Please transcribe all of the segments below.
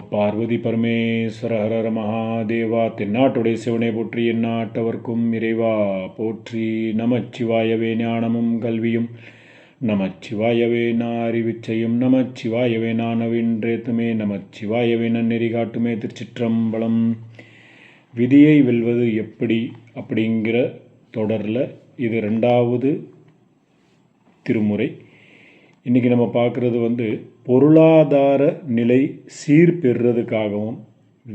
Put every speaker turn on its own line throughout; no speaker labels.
பார்வதி பரமேஸ்வர ஹரர மகாதேவா தென்னாட்டுடைய சிவனை போற்றி எந்நாட்டவர்க்கும் இறைவா போற்றி நமச்சிவாயவே ஞானமும் கல்வியும் நமச்சிவாயவே நான் அறிவிச்சையும் நமச்சிவாயவே நானவின்றேத்துமே நவின்றேத்துமே நமச்சிவாயவே நன்னெறி காட்டுமே திருச்சிற்றம்பலம். விதியை வெல்வது எப்படி அப்படிங்கிற தொடரில் இது ரெண்டாவது திருமுறை. இன்றைக்கி நம்ம பார்க்குறது வந்து பொருளாதார நிலை சீர்பெறுறதுக்காகவும்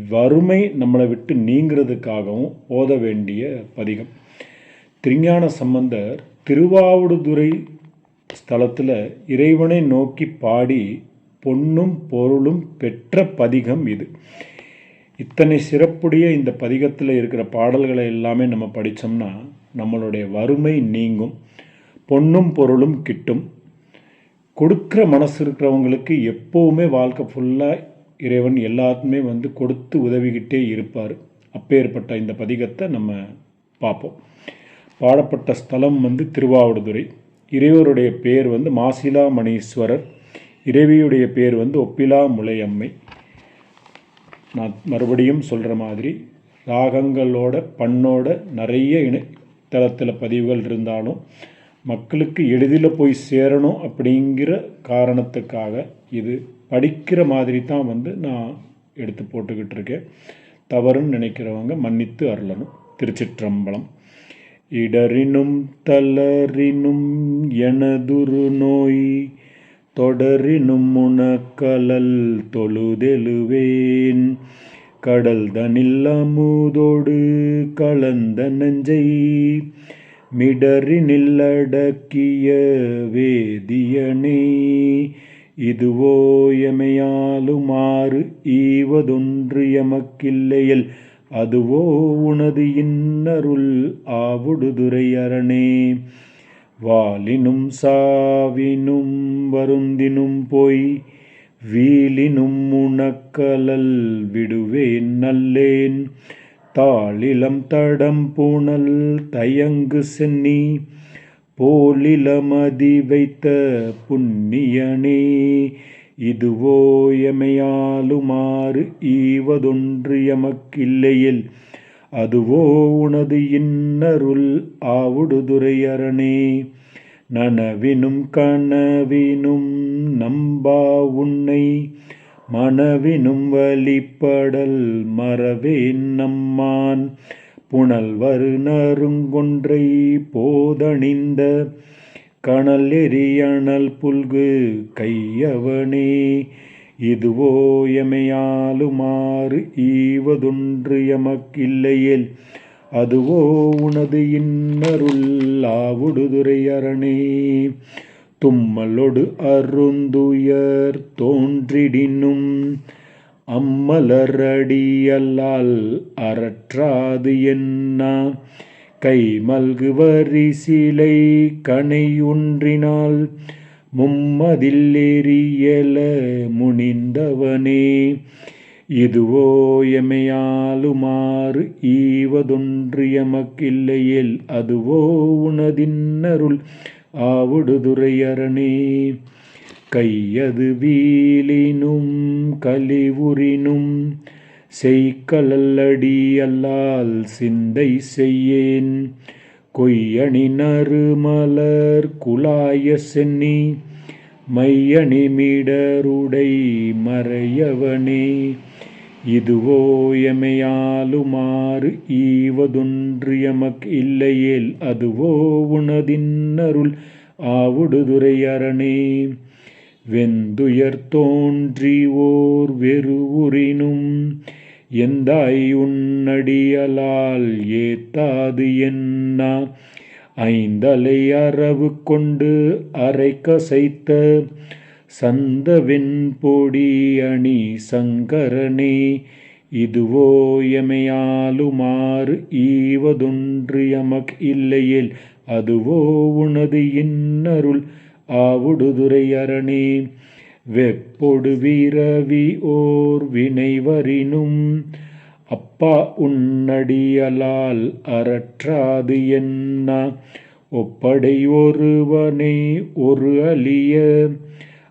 வறுமை நம்மளை விட்டு நீங்கிறதுக்காகவும் ஓத வேண்டிய பதிகம். திருஞான சம்பந்தர் திருவாவடுதுறை ஸ்தலத்தில் இறைவனை நோக்கி பாடி பொன்னும் பொருளும் பெற்ற பதிகம் இது. இத்தனை சிறப்புடைய இந்த பதிகத்தில் இருக்கிற பாடல்களை எல்லாமே நம்ம படித்தோம்னா நம்மளுடைய வறுமை நீங்கும் பொன்னும் பொருளும் கிட்டும். கொடுக்குற மனசு இருக்கிறவங்களுக்கு எப்போவுமே வாழ்க்கை ஃபுல்லாக இறைவன் எல்லாத்துமே வந்து கொடுத்து உதவிக்கிட்டே இருப்பார். அப்பேற்பட்ட இந்த பதிகத்தை நம்ம பார்ப்போம். பாடப்பட்ட ஸ்தலம் வந்து திருவாவடுதுறை. இறைவருடைய பேர் வந்து மாசிலா மணீஸ்வரர் இறைவியுடைய பேர் வந்து ஒப்பிலா முலையம்மை நான் மறுபடியும் சொல்கிற மாதிரி ராகங்களோட பண்ணோட நிறைய இணையதளத்தில் பதிவுகள் இருந்தாலும் மக்களுக்கு எளிதில் போய் சேரணும் அப்படிங்கிற காரணத்துக்காக இது படிக்கிற மாதிரி தான் வந்து நான் எடுத்து போட்டுக்கிட்டு இருக்கேன். தவறுன்னு நினைக்கிறவங்க மன்னித்து அருளணும். திருச்சிற்றம்பலம். இடரினும் தளரினும் எனதுரு நோய் தொடரினும் உனக்கலல் தொழுதெழுவேன். கடல் தனில் அமுதோடு கலந்த நெஞ்சை மிடரினில்லடக்கிய வேதியனே இதுவோ எமையாலுமாறு ஈவதொன்று எமக்கில்லையில் அதுவோ உனது இன்னருள் ஆவுடுதுரை அரணே. வாலினும் சாவினும் வருந்தினும் போய் வீலினும் உணக்கலல் விடுவேன் நல்லேன் தாளிலம் தடம் பூணல் தயங்கு சென்னி போலிலமதி வைத்த புண்ணியனே இதுவோ எமையாலுமாறு ஈவதொன்று எமக்கில்லையில் அதுவோ உனது இன்னருள் ஆவுடுதுரையரணே நனவினும் கனவினும் நம்பா உன்னை மனவினும் வழிப்படல் மறவேன் நம்மான். புனல்வரு நறுங்கொன்றை போதணிந்த கணல் எரியணல் புல்கு கையவனே. இதுவோ எமையாலுமாறு ஈவதொன்று எமக்கில்லையேல் அதுவோ உனது இன்னருள் ஆவுடுதுரை அரணே. தும்மலொடு அருந்துயர் தோன்றிடினும் அம்மலரடியல்லால் அறற்றாது என்ன? கை மல்கு வரிசிலை கனை ஒன்றினால் மும்மதில் எரியல முனிந்தவனே. இதுவோ எமையாலுமாறு ஈவதொன்று எமக்கில்லையில் அதுவோ உனதின்னருள் ஆவுடுதுரையரணே கையது வீலினும் கலிவுரினும் செய்கலல்லடி அல்லால் சிந்தை செய்யேன். கொய்யணி நறுமலர் குலாய சென்னி மையணி மீடருடை மறையவனே. இதுவோ எமையாலுமாறு ஈவதொன்று எமக் இல்லையேல் அதுவோ உனதின்னருள் ஆவுடுதுரையரணே வெந்துயர் தோன்றி ஓர் வெறுவுரினும் எந்தாய் உன்னடியலால் ஏத்தாது என்ன? ஐந்தலை அரவு கொண்டு அரை கசைத்த சந்தவெண் பொடி அணி சங்கரனே இதுவோ எமையாலுமாறு ஈவதொன்று எமக் இல்லையில் அதுவோ உனது இன்னருள் ஆவுடுதுரை அரணே. வெப்பொடு வீரவி ஓர் வினைவரினும் அப்பா உன்னடியலால் அறற்றாது என்ன? ஒப்படை ஒருவனை ஒரு அழிய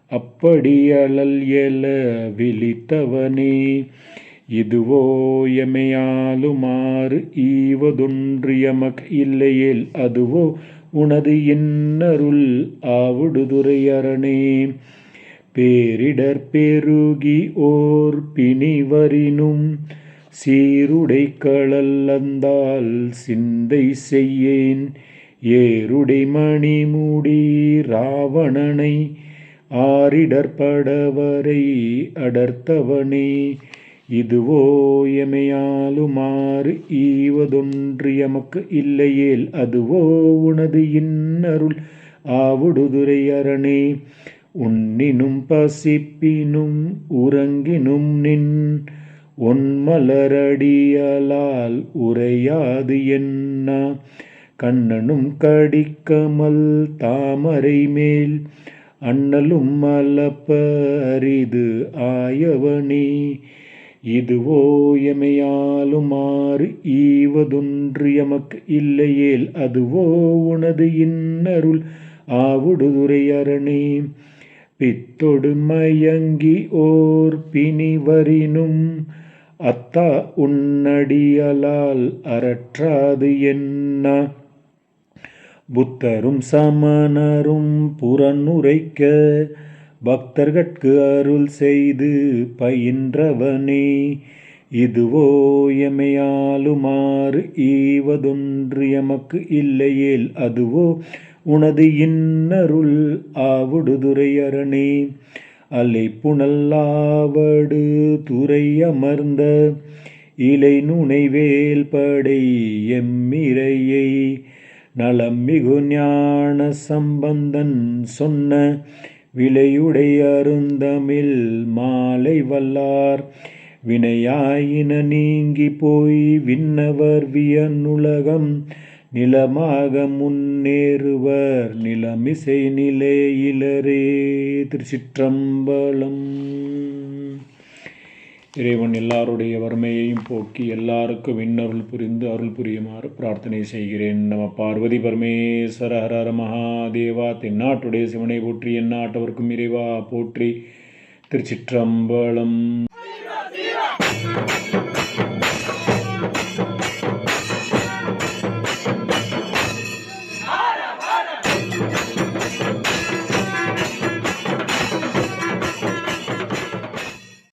அப்படியழல் எல விழித்தவனே. இதுவோ எமையாலுமாறு ஈவதொன்று எமக் இல்லையேல் அதுவோ உனது இன்னருள் ஆவுடுதுரையரணே பேரிடர் பெருகி ஓர் பிணிவரினும் சீருடை களல்லந்தால் சிந்தை செய்யேன். ஏருடை மணிமுடி ராவணனை ஆரிடற்படவரை அடர்த்தவனே இதுவோ எமையாலுமாறு ஈவதொன்று எமக்கு இல்லையேல் அதுவோ உனது இன்னருள் ஆவுடுதுரை அரணே. உன்னினும் பசிப்பினும் உறங்கினும் நின் ஒன்மலரடியலால் உரையாது என்ன. கண்ணனும் கடிக்கமல் தாமரை மேல் அண்ணலும் மலப்ப அரிது ஆயவனே. இதுவோ எமையாலுமாறு ஈவதொன்று எமக்கு இல்லையேல் அதுவோ உனது இன்னருள் ஆவுடுதுறை பித்தொடு மயங்கி ஓர் பிணிவரினும் அத்தா உன்னடியலால் அறற்றாது என்ன? புத்தரும் சமணரும் புறனுரைக்க பக்தர்கட்கு அருள் செய்து பயின்றவனே. இதுவோ எமையாலுமாறு ஈவதொன்று எமக்கு இல்லையேல் அதுவோ உனது இன்னருள் ஆவுடுதுரையரணே அலை புனல்லாவடு துறை அமர்ந்த இலை நுனைவேல் படை எம்மிரையை நலம் மிகு ஞான சம்பந்தன் சொன்ன விலையுடைய அருந்தமில் மாலை வல்லார். வினையாயின நீங்கி போய் விண்ணவர் வியனுலகம். நிலமாக முன்னேறுவர் நிலமிசை நிலையிலரே திருச்சிற்றம்பலம். இறைவன் எல்லாருடைய வறுமையையும் போக்கி எல்லாருக்கும் விண்ணருள் புரிந்து அருள் புரியுமாறு பிரார்த்தனை செய்கிறேன். நம பார்வதி பரமேஸ்வர ஹர ஹர மகாதேவா தென்னாட்டுடைய சிவனை போற்றி எந்நாட்டவர்க்கும் இறைவா போற்றி. திருச்சிற்றம்பலம்.